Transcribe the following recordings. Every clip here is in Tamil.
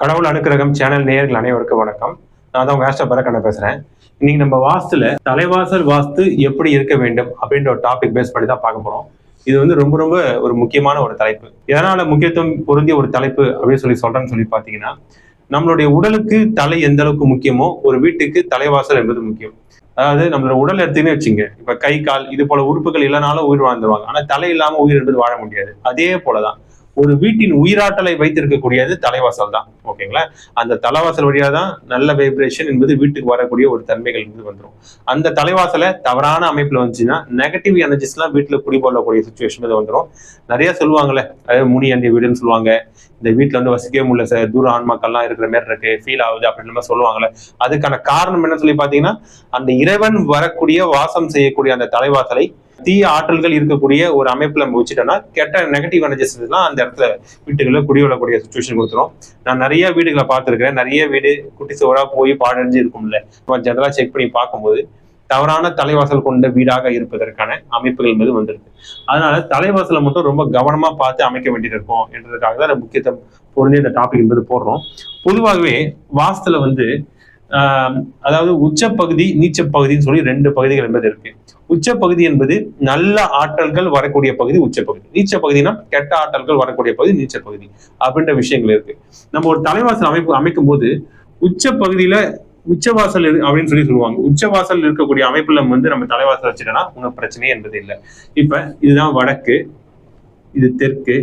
கடவுள் அனுக்கிரகம் சேனல் நேயர்கள் அனைவருக்கும் வணக்கம். நான் தான் வேஸ்ட பரக்கண்ண பேசுறேன். இன்னைக்கு நம்ம வாஸ்துல தலைவாசல் வாஸ்து எப்படி இருக்க வேண்டும் அப்படின்ற ஒரு டாபிக் பேஸ் பண்ணி தான் பார்க்க போறோம். இது வந்து ரொம்ப ரொம்ப ஒரு முக்கியமான ஒரு தலைப்பு. எதனால முக்கியத்துவம் பொருந்திய ஒரு தலைப்பு அப்படின்னு சொல்லி சொல்றேன்னு சொல்லி பாத்தீங்கன்னா நம்மளுடைய உடலுக்கு தலை எந்த அளவுக்கு முக்கியமோ ஒரு வீட்டுக்கு தலைவாசல் என்பது முக்கியம். அதாவது நம்மளோட உடல் எடுத்துன்னு வச்சுங்க. இப்ப கை கால் இது போல உறுப்புகள் இல்லைனாலும் உயிர் வாழ்ந்துருவாங்க. ஆனா தலை இல்லாம உயிர் என்பது வாழ முடியாது. அதே போலதான். ஒரு வீட்டின் உயிராற்றலை வைத்திருக்கக்கூடியது தலைவாசல் தான். ஓகேங்களா? அந்த தலைவாசல் வழியா தான் நல்ல வைப்ரேஷன் என்பது வீட்டுக்கு வரக்கூடிய ஒரு தன்மைகள் இருந்து வந்துடும் அந்த தலைவாசலை தவறான அமைப்பில் வந்துச்சுன்னா நெகட்டிவ் எனர்ஜிஸ்லாம் வீட்டில் வீட்டுல குடிபோடக்கூடிய சுச்சுவேஷன் இது வந்துடும் நிறைய சொல்லுவாங்கல்ல அதாவது முனி வீடுன்னு சொல்லுவாங்க. இந்த வீட்டில் வந்து வசிக்கவே முடியல சார் தூர ஆன்மாக்கள்லாம் இருக்கிற மாதிரி இருக்கு ஃபீல் ஆகுது அப்படின்னு மாதிரி சொல்லுவாங்கல்ல. அதுக்கான காரணம் என்ன சொல்லி பார்த்தீங்கன்னா அந்த இறைவன் வரக்கூடிய வாசம் செய்யக்கூடிய அந்த தலைவாசலை தீய ஆற்றல்கள் இருக்கக்கூடிய ஒரு அமைப்புல நம்ம வச்சுட்டோம்னா கெட்ட நெகட்டிவ் எனர்ஜிஸ் எல்லாம் அந்த இடத்துல வீட்டுகளில் குடிவிடக்கூடிய சுச்சுவேஷன் கொடுத்துரும். நான் நிறைய வீடுகளை பார்த்துருக்கிறேன். நிறைய வீடு குட்டி சுவராக போய் பாடஞ்சு இருக்கும்ல. நம்ம ஜெனரலாக செக் பண்ணி பார்க்கும்போது தவறான தலைவாசல் கொண்ட வீடாக இருப்பதற்கான அமைப்புகள் என்பது வந்திருக்கு. அதனால தலைவாசலை மட்டும் ரொம்ப கவனமா பார்த்து அமைக்க வேண்டியது இருக்கும் என்றதுக்காக தான் முக்கியத்துவம் பொருந்தி இந்த டாபிக் என்பது போடுறோம். பொதுவாகவே வாஸ்துல வந்து அதாவது உச்சப்பகுதி நீச்சப்பகுதின்னு சொல்லி ரெண்டு பகுதிகள் என்பது இருக்கு. உச்சப்பகுதி என்பது நல்ல ஆற்றல்கள் வரக்கூடிய பகுதி உச்சப்பகுதி. நீச்ச பகுதினா கெட்ட ஆற்றல்கள் வரக்கூடிய பகுதி நீச்ச பகுதி அப்படின்ற விஷயங்கள் இருக்கு. நம்ம ஒரு தலைவாசல் அமைப்பு அமைக்கும் போது உச்ச பகுதியில உச்சவாசல் அப்படின்னு சொல்லி சொல்லுவாங்க. உச்சவாசல் இருக்கக்கூடிய அமைப்புல வந்து நம்ம தலைவாசல் வச்சுட்டோம்னா உங்க பிரச்சனையே என்பது இல்லை. இப்ப இதுதான் வடக்கு இது தெற்கு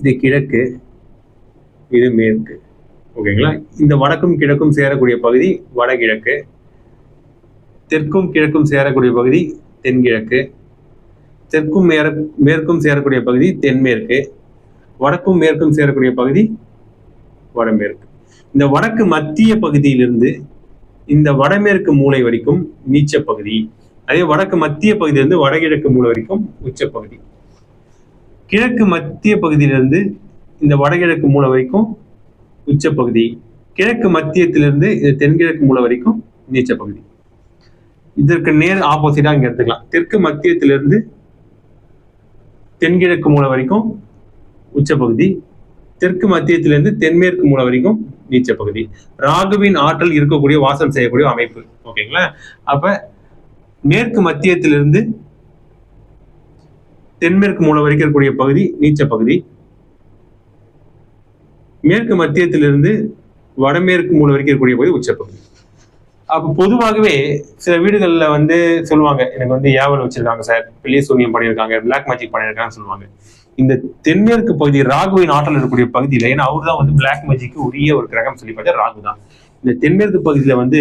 இது கிழக்கு இது மேற்கு. ஓகேங்களா? இந்த வடக்கும் கிழக்கும் சேரக்கூடிய பகுதி வடகிழக்கு தெற்கும் கிழக்கும் சேரக்கூடிய பகுதி தென்கிழக்கு தெற்கும் மேற மேற்கும் சேரக்கூடிய பகுதி தென்மேற்கு வடக்கும் மேற்கும் சேரக்கூடிய பகுதி வடமேற்கு. இந்த வடக்கு மத்திய பகுதியிலிருந்து இந்த வடமேற்கு மூலை வரைக்கும் நீச்ச பகுதி. அதே வடக்கு மத்திய பகுதியிலிருந்து வடகிழக்கு மூலை வரைக்கும் உச்ச பகுதி. கிழக்கு மத்திய பகுதியிலிருந்து இந்த வடகிழக்கு மூலை வரைக்கும் உச்சப்பகுதி கிழக்கு மத்தியத்திலிருந்து இது தென்கிழக்கு மூல வரைக்கும் நீச்ச பகுதி இதற்கு நேர் ஆப்போசிட்டா இங்க எடுத்துக்கலாம். தெற்கு மத்தியத்திலிருந்து தென்கிழக்கு மூல வரைக்கும் உச்சப்பகுதி தெற்கு மத்தியத்திலிருந்து தென்மேற்கு மூல வரைக்கும் நீச்ச பகுதி ராகுவின் ஆற்றல் இருக்கக்கூடிய வாசம் செய்யக்கூடிய அமைப்பு. ஓகேங்களா? அப்ப மேற்கு மத்தியத்திலிருந்து தென்மேற்கு மூலம் வரைக்கும் இருக்கக்கூடிய பகுதி நீச்ச பகுதி மேற்கு மத்தியத்திலிருந்து வடமேற்கு மூலை வரைக்கும் இருக்கக்கூடிய பகுதி உச்சப்பகுதி. அப்போ பொதுவாகவே சில வீடுகளில் வந்து சொல்லுவாங்க எனக்கு வந்து ஏவல் வச்சிருக்காங்க சார் பெரிய சூன்யம் பண்ணியிருக்காங்க பிளாக் மேஜிக் பண்ணியிருக்காங்கன்னு சொல்லுவாங்க. இந்த தென்மேற்கு பகுதி ராகுவின் ஆற்றல் இருக்கக்கூடிய பகுதியில் ஏன்னா அவர் தான் வந்து பிளாக் மேஜிக்கு உரிய ஒரு கிரகம் சொல்லி பார்த்தா ராகு தான். இந்த தென்மேற்கு பகுதியில் வந்து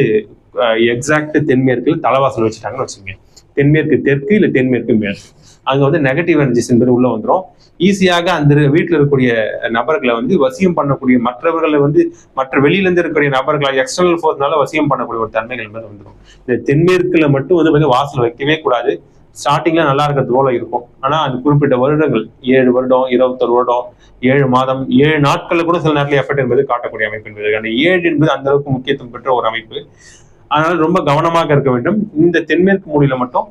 எக்ஸாக்ட் தென்மேற்கில் தலைவாசல் வச்சுட்டாங்கன்னு வச்சுக்கோங்க. தென்மேற்கு தெற்கு இல்லை தென்மேற்கு மேற்கு. அங்க வந்து நெகட்டிவ் எனர்ஜிஸ் என்பது உள்ள வந்துடும் ஈஸியாக அந்த வீட்டில் இருக்கக்கூடிய நபர்களை வந்து வசியம் பண்ணக்கூடிய மற்றவர்களை வந்து மற்ற வெளியிலேருந்து இருக்கக்கூடிய நபர்களை எக்ஸ்டர்னல் ஃபோர்ஸ்னால வசியம் பண்ணக்கூடிய ஒரு தன்மைகள் என்பது வந்துடும் இந்த தென்மேற்குல மட்டும் வந்து வந்து வாசல் வைக்கவே கூடாது. ஸ்டார்டிங்ல நல்லா இருக்கிறது போல இருக்கும். ஆனா அது குறிப்பிட்ட வருடங்கள் ஏழு வருடம் இருபத்தொரு வருடம் ஏழு மாதம் ஏழு நாட்கள்ல கூட சில நேரத்தில் எஃபர்ட் என்பது காட்டக்கூடிய அமைப்பு என்பது. அந்த ஏழு என்பது அந்த அளவுக்கு முக்கியத்துவம் பெற்ற ஒரு அமைப்பு. அதனால ரொம்ப கவனமாக இருக்க வேண்டும். இந்த தென்மேற்கு மூலையில மட்டும்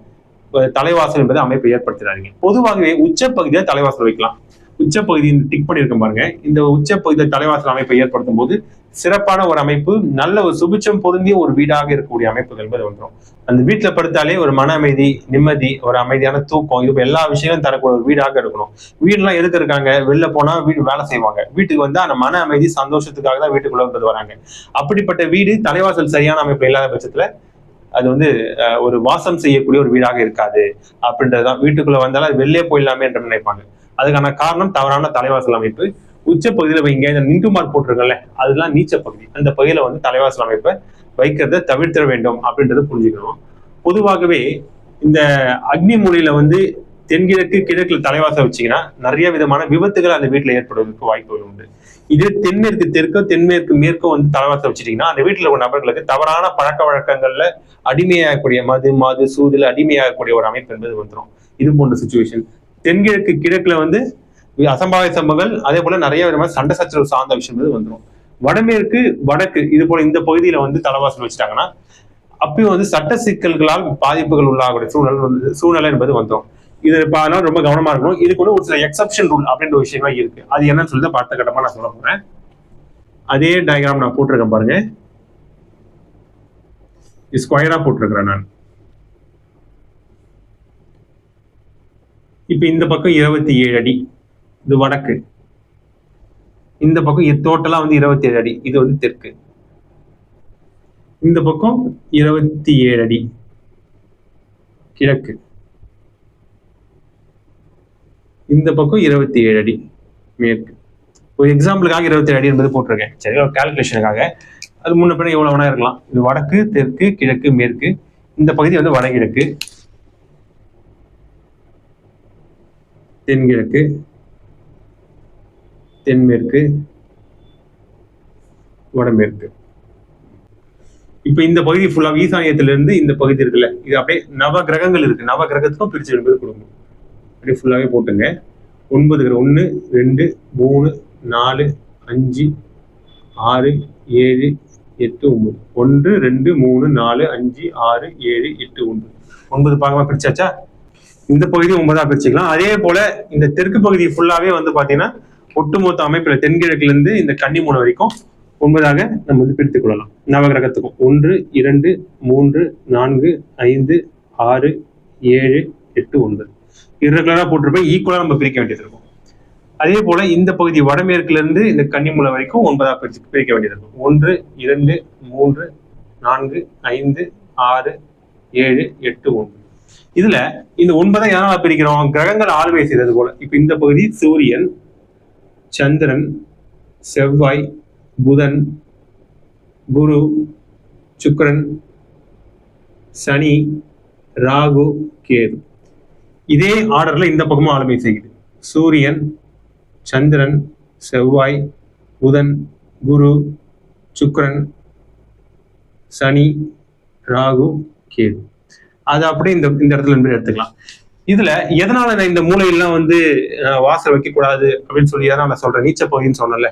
தலைவாசல் என்பது அமைப்பை ஏற்படுத்தினாங்க பொதுவாகவே உச்சப்பகுதியை தலைவாசல் வைக்கலாம். உச்சப்பகுதி டிக் பண்ணியிருக்க பாருங்க. இந்த உச்சப்பகுதியை தலைவாசல் அமைப்பை ஏற்படுத்தும் போது சிறப்பான ஒரு அமைப்பு நல்ல ஒரு சுபிச்சம் பொருந்திய ஒரு வீடாக இருக்கக்கூடிய அமைப்புகள் என்பது வந்துடும் அந்த வீட்டில் படுத்தாலே ஒரு மன அமைதி நிம்மதி ஒரு அமைதியான தூக்கம் இது எல்லா விஷயங்களும் தரக்கூடிய ஒரு வீடாக இருக்கணும். வீடுலாம் எதுக்கு இருக்காங்க? வெளில போனா வீடு வேலை செய்வாங்க. வீட்டுக்கு வந்து அந்த மன அமைதி சந்தோஷத்துக்காக தான் வீட்டுக்குள்ள வந்து வராங்க அப்படிப்பட்ட வீடு தலைவாசல் சரியான அமைப்பு இல்லாத பட்சத்துல அது வந்து ஒரு வாசம் செய்யக்கூடிய ஒரு வீடாக இருக்காது. அப்படின்றதுதான். வீட்டுக்குள்ள வந்தாலும் அது வெளியே போயிடலாமே என்று நினைப்பாங்க. அதுக்கான காரணம் தவறான தலைவாசல் அமைப்பு. உச்ச பகுதியில் வைங்க இந்த நின்று மார்க் போட்டிருக்கல அதெல்லாம் நீச்ச பகுதி அந்த பகுதியில வந்து தலைவாசல் அமைப்பை வைக்கிறத தவிர்த்திட வேண்டும் அப்படின்றத புரிஞ்சுக்கணும். பொதுவாகவே இந்த அக்னி மூலையில வந்து தென்கிழக்கு கிழக்குல தலைவாசல் வச்சீங்கன்னா நிறைய விதமான விபத்துகள் அந்த வீட்டுல ஏற்படுவதற்கு வாய்ப்புகள் உண்டு. இதே தென்மேற்கு தெற்கோ தென்மேற்கு மேற்கோ வந்து தலைவாசல் வச்சிட்டிங்கன்னா அந்த வீட்டுல உள்ள நபர்களுக்கு தவறான பழக்க வழக்கங்கள்ல அடிமையாகக்கூடிய மது மாது சூதுல அடிமையாகக்கூடிய ஒரு அமைப்பு என்பது வந்துடும் இது போன்ற சுச்சுவேஷன் தென்கிழக்கு கிழக்குல வந்து அசம்பாவித சம்பவங்கள் அதே போல நிறைய விதமான சண்டை சச்சரவு சார்ந்த விஷயம் வந்துடும் வடமேற்கு வடக்கு இது போல இந்த பகுதியில வந்து தலைவாசல் வச்சுட்டாங்கன்னா அப்பயும் வந்து சட்ட சிக்கல்களால் பாதிப்புகள் உள்ளாகக்கூடிய சூழ்நிலை வந்து- சூழ்நிலை என்பது வந்துடும் இது இப்ப ரொம்ப கவனமா இருக்கணும். இதுக்கு வந்து ஒரு சில எக்ஸப்ஷன் ரூல் அப்படின்ற ஒரு விஷயமா இருக்கு. அது என்னன்னு சொல்லி பார்த்த கட்டமா நான் சொல்ல போறேன். அதே டயக்ராம் நான் போட்டிருக்கேன் பாருங்க. ஸ்கொயரா போட்டிருக்கிறேன் நான். இப்ப இந்த பக்கம் இருபத்தி ஏழு அடி. இது வடக்கு. இந்த பக்கம் டோட்டலா வந்து இருபத்தி ஏழு அடி. இது வந்து தெற்கு. இந்த பக்கம் இருபத்தி ஏழு அடி. கிழக்கு. இந்த பக்கம் இருபத்தி ஏழு அடி மேற்கு. ஒரு எக்ஸாம்பிளுக்காக இருபத்தி ஏழு அடி என்பது போட்டிருக்கேன். சரி ஒரு கால்குலேஷனுக்காக அது முன்ன பின்ன எவ்வளவு வேணா இருக்கலாம். இது வடக்கு தெற்கு கிழக்கு மேற்கு. இந்த பகுதி வந்து வடகிழக்கு. தென்கிழக்கு. தென்மேற்கு. வடமேற்கு. இப்ப இந்த பகுதி ஃபுல்லா ஈசானியத்திலிருந்து இந்த பகுதி இருக்குல்ல இது அப்படியே நவ கிரகங்கள் இருக்கு. நவ கிரகத்துக்கும் பிரிச்சு என்பது குடும்பம் அப்படியே ஃபுல்லாவே போட்டுங்க. ஒன்பது ஒன்று ரெண்டு மூணு நாலு அஞ்சு ஆறு ஏழு எட்டு ஒன்பது. ஒன்று ரெண்டு மூணு நாலு அஞ்சு ஆறு ஏழு எட்டு ஒன்பது. ஒன்பது பாகமா பிரிச்சாச்சா? இந்த பகுதி ஒன்பதா பிரிச்சுக்கலாம். அதே போல இந்த தெற்கு பகுதி ஃபுல்லாவே வந்து பாத்தீங்கன்னா ஒட்டுமொத்த அமைப்பில் தென்கிழக்குல இருந்து இந்த கன்னிமூலம் வரைக்கும் ஒன்பதாக நம்ம வந்து பிரித்துக் கொள்ளலாம். நவகிரகத்துக்கும் ஒன்று இரண்டு மூன்று நான்கு ஐந்து ஆறு ஏழு எட்டு ஒன்பது. இரகுலராக போட்டிருப்பேன் ஈக்குவலாக நம்ம பிரிக்க வேண்டியது இருக்கும். அதே போல இந்த பகுதி வடமேற்குலேருந்து இந்த கன்னிமுலை வரைக்கும் ஒன்பதாக பிரிச்சு பிரிக்க வேண்டியது இருக்கும். ஒன்று இரண்டு மூன்று நான்கு ஐந்து ஆறு ஏழு எட்டு ஒன்று இதுல இந்த ஒன்பதை யாரால பிரிக்கிறோம்? கிரகங்கள் ஆளுமை செய்தது போல. இப்ப இந்த பகுதி சூரியன் சந்திரன் செவ்வாய் புதன் குரு சுக்கரன் சனி ராகு கேது. இதே ஆர்டர்ல இந்த பக்கமும் ஆளுமை செய்யுது. சூரியன் சந்திரன் செவ்வாய் புதன் குரு சுக்கரன் சனி ராகு கேது. அது அப்படியே இந்த இந்த இடத்துல இருந்து எடுத்துக்கலாம். இதுல எதனால நான் இந்த மூலையெல்லாம் வந்து வாசல் வைக்க கூடாது அப்படின்னு சொல்லி எதனால நான் சொல்றேன்? நீச்ச பகுதின்னு சொன்னல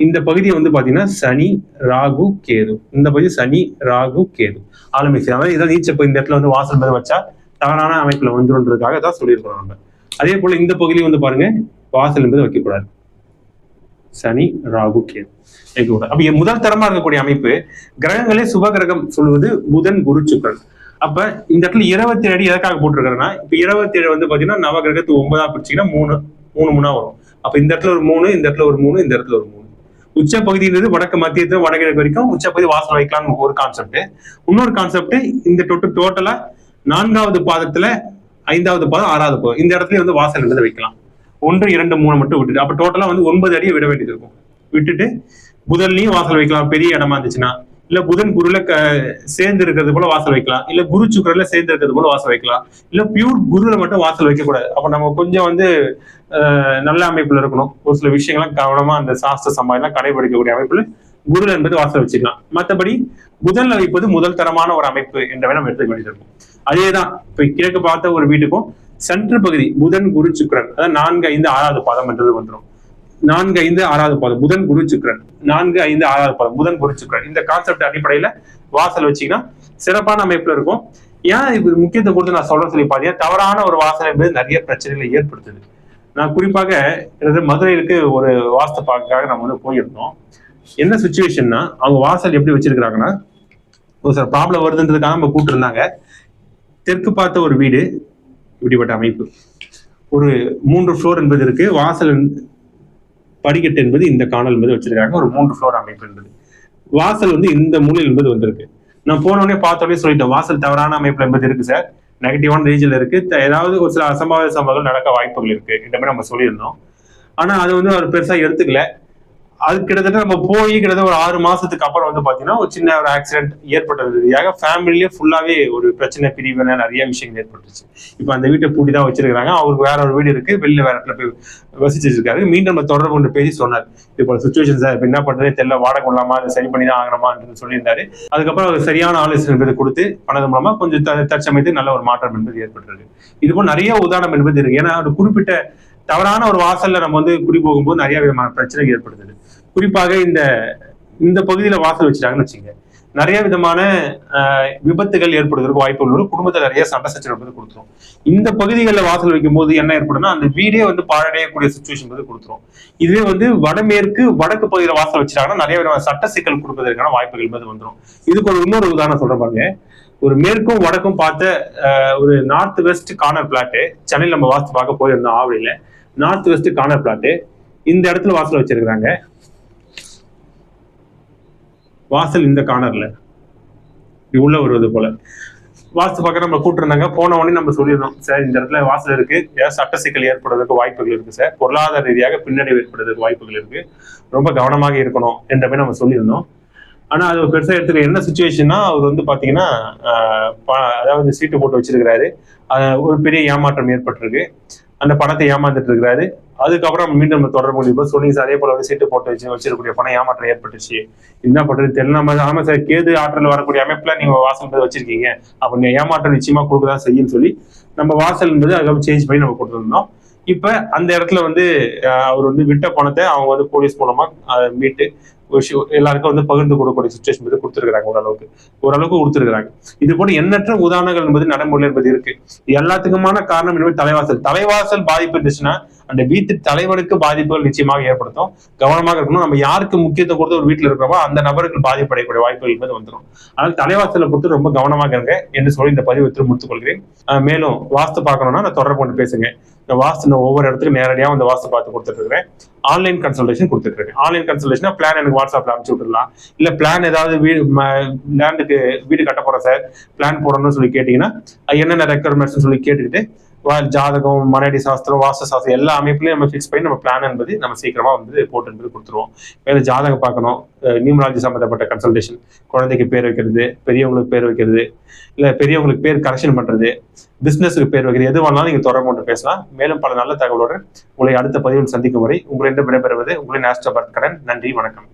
இந்த பகுதியை வந்து பாத்தீங்கன்னா சனி ராகு கேது. இந்த பகுதி சனி ராகு கேது. ஆளுமை செய்யாம இதான் நீச்ச பகுதி இந்த இடத்துல வந்து வாசல் மேல வச்சா தவறான அமைப்புல வந்துருன்றதுக்காக தான் சொல்லியிருக்கிறோம் நம்ம. அதே போல இந்த பகுதியும் வந்து பாருங்க வாசல் என்பது வைக்கக்கூடாது சனி ராகு கேது. வைக்கக்கூடாது அப்ப முதல் தரமா இருக்கக்கூடிய அமைப்பு கிரகங்களே சுப கிரகம் சொல்வது புதன் குரு சுக்கரன். அப்ப இந்த இடத்துல இருபத்தி ஏழு அடி எதற்காக போட்டிருக்கிறேன்னா இப்ப இருபத்தி ஏழு வந்து பாத்தீங்கன்னா நவ கிரகத்துக்கு ஒன்பதா பிரிச்சீங்கன்னா மூணு மூணு மூணா வரும். அப்ப இந்த இடத்துல ஒரு மூணு இந்த இடத்துல ஒரு மூணு இந்த இடத்துல ஒரு மூணு. உச்ச பகுதியிலிருந்து வடக்கு மத்தியத்து வடகிழக்கு வரைக்கும் உச்ச பகுதி வாசல் வைக்கலாம்னு ஒரு கான்செப்ட் இன்னொரு கான்செப்ட் இந்த டோட்டல் டோட்டலா நான்காவது பாதத்துல ஐந்தாவது பாதம் ஆறாவது பாதம். இந்த இடத்துல வந்து வாசல் என்பதை வைக்கலாம். ஒன்று இரண்டு மூணு மட்டும் விட்டுட்டு அப்ப டோட்டலா வந்து ஒன்பது அடியை விட வேண்டியது இருக்கும். விட்டுட்டு புதன்லையும் வாசல் வைக்கலாம். பெரிய இடமா இருந்துச்சுன்னா இல்ல புதன் குருல க- சேர்ந்து இருக்கிறது போல வாசல் வைக்கலாம். இல்ல குரு சுக்கரில் சேர்ந்து இருக்கிறது போல வாசல் வைக்கலாம். இல்ல பியூர் குருல மட்டும் வாசல் வைக்க கூடாது. அப்ப நம்ம கொஞ்சம் வந்து நல்ல அமைப்புல இருக்கணும். ஒரு சில விஷயங்கள்லாம் கவனமா அந்த சாஸ்திர சம்பாதம் கடைபிடிக்கக்கூடிய அமைப்புல குரு என்பது வாசல் வச்சுக்கலாம். மற்றபடி முதல் அமைப்பது முதல் தரமான ஒரு அமைப்பு என்ற நம்ம எடுத்துக்க வேண்டியது இருக்கும். அதேதான் இப்ப கிழக்கு பார்த்த ஒரு வீட்டுக்கும் சென்ட்ரு பகுதி புதன் குரு சுக்கிரன். அதாவது நான்கு ஐந்து ஆறாவது பாதம் என்றது வந்துடும் நான்கு ஐந்து ஆறாவது பாதம். புதன் குரு சுக்கிரன். நான்கு ஐந்து ஆறாவது பாதம். புதன் குரு சுக்கரன். இந்த கான்செப்ட் அடிப்படையில வாசல் வச்சீங்கன்னா சிறப்பான அமைப்புல இருக்கும். ஏன் இது முக்கியத்துவம் கொடுத்து நான் சொல்ல சொல்லி பாத்தீங்கன்னா தவறான ஒரு வாசல் என்பது நிறைய பிரச்சனைகளை ஏற்படுத்துது. நான் குறிப்பாக எனது மதுரைக்கு ஒரு வாஸ்து பார்க்கறதுக்காக நம்ம வந்து போயிருந்தோம். என்ன சுச்சுவேஷன்னா அவங்க வாசல் எப்படி வச்சிருக்கிறாங்கன்னா ஒரு சில ப்ராப்ளம் வருதுன்றதுக்காக நம்ம கூப்பிட்டுருந்தாங்க. தெற்கு பார்த்த ஒரு வீடு இப்படிப்பட்ட அமைப்பு. ஒரு மூன்று ஃப்ளோர் என்பது இருக்கு. வாசல் படிக்கட்டு என்பது இந்த காணல் என்பது வச்சிருக்காங்க. ஒரு மூன்று ஃப்ளோர் அமைப்பு என்பது. வாசல் வந்து இந்த மூலையில் என்பது வந்திருக்கு. நான் போனோடனே பார்த்தோடனே சொல்லிட்டேன். வாசல் தவறான அமைப்புல என்பது இருக்கு சார் நெகட்டிவான ரீஜில் இருக்கு. ஏதாவது ஒரு சில அசம்பாவித சம்பவங்கள் நடக்க வாய்ப்புகள் இருக்கு இந்த மாதிரி நம்ம சொல்லியிருந்தோம். ஆனா அது வந்து அவர் பெருசா எடுத்துக்கல. அது கிட்டத்தட்ட நம்ம போய் கிட்டத்தட்ட ஒரு ஆறு மாசத்துக்கு அப்புறம் வந்து பாத்தீங்கன்னா ஒரு சின்ன ஒரு ஆக்சிடென்ட் ஏற்பட்டது. ரீதியாக ஃபேமிலியே ஃபுல்லாவே ஒரு பிரச்சனை பிரிவினை நிறைய விஷயங்கள் ஏற்பட்டுச்சு. இப்போ அந்த வீட்டை பூட்டி தான் வச்சிருக்காங்க அவருக்கு வேற ஒரு வீடு இருக்கு. வெளில வேற இடத்துல போய் வசிச்சுட்டு இருக்காரு. மீண்டும் நம்ம தொடர்பு கொண்டு பேசி சொன்னார். இப்போ சுச்சுவேஷன் சார் இப்போ என்ன பண்றதே? தெரியல. வாடகை கொள்ளாமா அதை சரி பண்ணி தான் ஆகணுமான்னு சொல்லியிருந்தாரு. அதுக்கப்புறம் அவர் சரியான ஆலோசனை கொடுத்து பண்ணது மூலமா கொஞ்சம் த- நல்ல ஒரு மாற்றம் என்பது ஏற்பட்டிருக்கு இது போல் நிறைய உதாரணம் என்பது இருக்கு. ஏன்னா ஒரு குறிப்பிட்ட தவறான ஒரு வாசல்ல நம்ம வந்து குடி போகும்போது நிறைய விதமான பிரச்சனைகள் ஏற்படுத்துது குறிப்பாக இந்த இந்த பகுதியில வாசல் வச்சுட்டாங்கன்னு வச்சுங்க நிறைய விதமான விபத்துகள் ஏற்படுவதற்கு வாய்ப்புகள் உண்டு குடும்பத்தில் நிறைய சண்டை சச்சரவு வந்து கொடுத்துரும். இந்த பகுதிகளில் வாசல் வைக்கும் போது என்ன ஏற்படும்னா அந்த வீடே வந்து பாழடையக்கூடிய சுச்சுவேஷன் வந்து கொடுத்துரும். இதுவே வந்து வடமேற்கு வடக்கு பகுதியில் வாசல் வச்சிட்டாங்கன்னா நிறைய விதமான சட்ட சிக்கல் கொடுப்பதற்கான வாய்ப்புகள் வந்து வந்துடும் இதுக்கு ஒரு இன்னொரு உதாரணம் சொல்றேன் பாருங்க. ஒரு மேற்கும் வடக்கும் பார்த்த ஒரு நார்த் வெஸ்ட் கார்னர் பிளாட்டு சென்னையில் நம்ம வாஸ்து பார்க்க போயிருந்தோம் ஆவடியில நார்த் வெஸ்ட் கார்னர் பிளாட்டு இந்த இடத்துல வாசல் வச்சிருக்கிறாங்க. வாசல் இந்த கார்னர்ல இப்படி உள்ள வருவது போல. வாசல் பார்க்க நம்ம கூட்டிருந்தாங்க. போன உடனே நம்ம சொல்லியிருந்தோம் சார் இந்த இடத்துல வாசல் இருக்கு. ஏதாவது சட்ட சிக்கல் ஏற்படுவதற்கு வாய்ப்புகள் இருக்கு சார். பொருளாதார ரீதியாக பின்னடைவு ஏற்படுறதுக்கு வாய்ப்புகள் இருக்கு. ரொம்ப கவனமாக இருக்கணும் என்ற மாதிரி நம்ம சொல்லியிருந்தோம். ஆனா அது ஒரு பெருசா எடுத்துக்க என்ன சுச்சுவேஷன்னா அவர் வந்து பாத்தீங்கன்னா ப- அதாவது சீட்டு போட்டு வச்சிருக்கிறாரு. ஒரு பெரிய ஏமாற்றம் ஏற்பட்டிருக்கு. அந்த பணத்தை ஏமாந்துட்டு இருக்கிறாரு அதுக்கப்புறம் மீண்டும் நம்ம தொடர்பு முடியும் சொன்னீங்க சார் அதே போல வந்து சீட்டு போட்டு வச்சு வச்சிருக்கக்கூடிய பணம் ஏமாற்றம் ஏற்பட்டுச்சு. என்ன பண்றது தெரியல. ஆமா சார் கேது ஆற்றல் வரக்கூடிய அமைப்புல நீங்க வாசல் என்பது வச்சிருக்கீங்க. அப்ப நீங்க ஏமாற்றம் நிச்சயமா கொடுக்கதான் செய்யுன்னு சொல்லி நம்ம வாசல் என்பது அதுக்கப்புறம் சேஞ்ச் பண்ணி நம்ம கொடுத்துருந்தோம். இப்ப அந்த இடத்துல வந்து அவர் வந்து விட்ட பணத்தை அவங்க வந்து போலீஸ் மூலமா மீட்டு எல்லாருக்கும் வந்து பகிர்ந்து கொடுக்கக்கூடிய சுச்சுவேஷன் வந்து கொடுத்துருக்காங்க ஓரளவுக்கு ஓரளவுக்கு கொடுத்துருக்காங்க இது போல எண்ணற்ற உதாரணங்கள் என்பது நடைமுறை என்பது இருக்கு. எல்லாத்துக்குமான காரணம் என்பது தலைவாசல். தலைவாசல் பாதிப்பு இருந்துச்சுன்னா அந்த வீட்டு தலைவனுக்கு பாதிப்புகள் நிச்சயமாக ஏற்படுத்தும். கவனமாக இருக்கணும். நம்ம யாருக்கு முக்கியத்துவம் கொடுத்து ஒரு வீட்டில் இருக்கிறோமோ அந்த நபருக்கு பாதிப்படையக்கூடிய வாய்ப்புகள் என்பது வந்துடும் அதனால் தலைவாசலை கொடுத்து ரொம்ப கவனமாக இருங்க என்று சொல்லி இந்த பதிவு திரும்ப முடித்துக் கொள்கிறேன். மேலும் வாஸ்து பார்க்கணும்னா நான் தொடர்பு கொண்டு பேசுங்க. இந்த வாஸ்து நான் ஒவ்வொரு இடத்துக்கு நேரடியாக வந்து வாஸ்து பார்த்து கொடுத்துட்டு இருக்கிறேன் ஆன்லைன் கன்சல்டேஷன் கொடுத்துட்டு இருக்கேன் ஆன்லைன் கன்சல்டேஷன் பிளான் எனக்கு வாட்ஸ்அப்ல அனுப்பிச்சு விட்டுடலாம். இல்ல பிளான் ஏதாவது வீடு லேண்டுக்கு வீடு கட்ட போறேன் சார் பிளான் போடணும்னு சொல்லி கேட்டீங்கன்னா என்னென்ன ரெக்குயர்மெண்ட்ஸ் சொல்லி கேட்டுக்கிட்டு ஜாதகம் மனடி சாஸ்திரம் வாஸ்து சாஸ்திரம் எல்லா அமைப்புலையும் நம்ம ஃபிக்ஸ் பண்ணி நம்ம பிளான் என்பது நம்ம சீக்கிரமா வந்து போட்டு என்பது கொடுத்துருவோம். வேற ஜாதகம் பார்க்கணும். நியூமராலஜி சம்பந்தப்பட்ட கன்சல்டேஷன் குழந்தைக்கு பேர் வைக்கிறது பெரியவங்களுக்கு பேர் வைக்கிறது இல்ல பெரியவங்களுக்கு பேர் கரெக்ஷன் பண்றது பிசினஸுக்கு பேர் வைக்கிறது எது வேணாலும் நீங்க தொடர்பு கொண்டு பேசலாம். மேலும் பல நல்ல தகவலோடு உங்களை அடுத்த பதிவில் சந்திக்கும் வரை உங்களிடம் விடைபெறுவது உங்களின் ஆஸ்ட்ரோ கடன். நன்றி வணக்கம்.